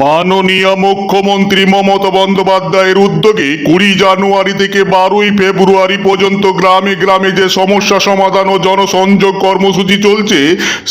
মাননীয় মুখ্যমন্ত্রী মমতা বন্দ্যোপাধ্যায়ের উদ্যোগে কুড়ি জানুয়ারি থেকে বারোই ফেব্রুয়ারি পর্যন্ত গ্রামে গ্রামে যে সমস্যা সমাধান ও জনসংযোগ কর্মসূচি চলছে,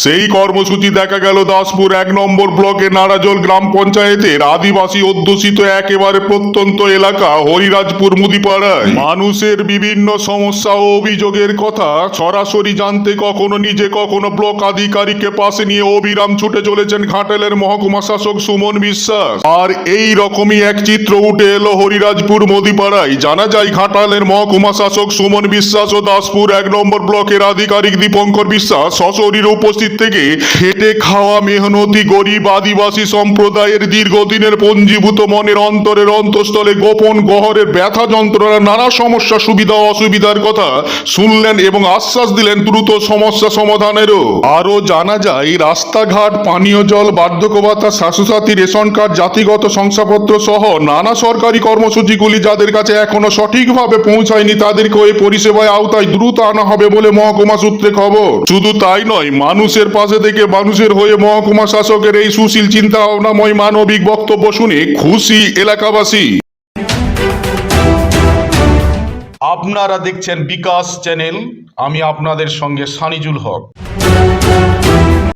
সেই কর্মসূচি দেখা গেল দাসপুর এক নম্বর ব্লকে নারাজল গ্রাম পঞ্চায়েতের আদিবাসী অধ্যুষিত একেবারে প্রত্যন্ত এলাকা হরিরাজপুর মুদিপাড়ায়। মানুষের বিভিন্ন সমস্যা ও অভিযোগের কথা সরাসরি জানতে কখনো নিজে কখনো ব্লক আধিকারিককে পাশে নিয়ে অবিরাম ছুটে চলেছেন ঘাটেলের মহকুমা শাসক সুমন বিশ্বাস আর এই রকমই এক চিত্র উঠে এলো হরিরাজপুর মোদিপাড়ায়। জানা যায় ঘাটালের মহকুমা শাসক সুমন বিশ্বাস ও দাসপুর এক নম্বর ব্লকের আধিকারিক দীপঙ্কর বিশ্বাস সশরীরে উপস্থিত থেকে খেটে খাওয়া মেহনতি গরিব আদিবাসী সম্প্রদায়ের দীর্ঘদিনের পঞ্জীভূত মনের অন্তরের অন্তঃস্থলে গোপন গহরের ব্যথা যন্ত্রণা নানা সমস্যা, সুবিধা অসুবিধার কথা শুনলেন এবং আশ্বাস দিলেন দ্রুত সমস্যা সমাধানেরও। আরও জানা যায়, রাস্তাঘাট, পানীয় জল বার্ধক্য ভাতা রেশন কার্ড জাতিগত শংসাপত্র সহ নানা সরকারি কর্মসূচিগুলি যাদের কাছে এখনও সঠিকভাবে পৌঁছায়নি, তাদেরকে ওই পরিষেবায় আওতায় দ্রুত আনা হবে বলে মহকুমা সূত্রে খবর। শুধু তাই নয়, মানুষের পাশে থেকে মানুষের হয়ে মহকুমা শাসকের এই সুশীল চিন্তা ভাবনাময় মানবিক বক্তব্য শুনে খুশি এলাকাবাসী। আপনারা দেখছেন বিকাশ চ্যানেল, আমি আপনাদের সঙ্গে সানিজুল হক।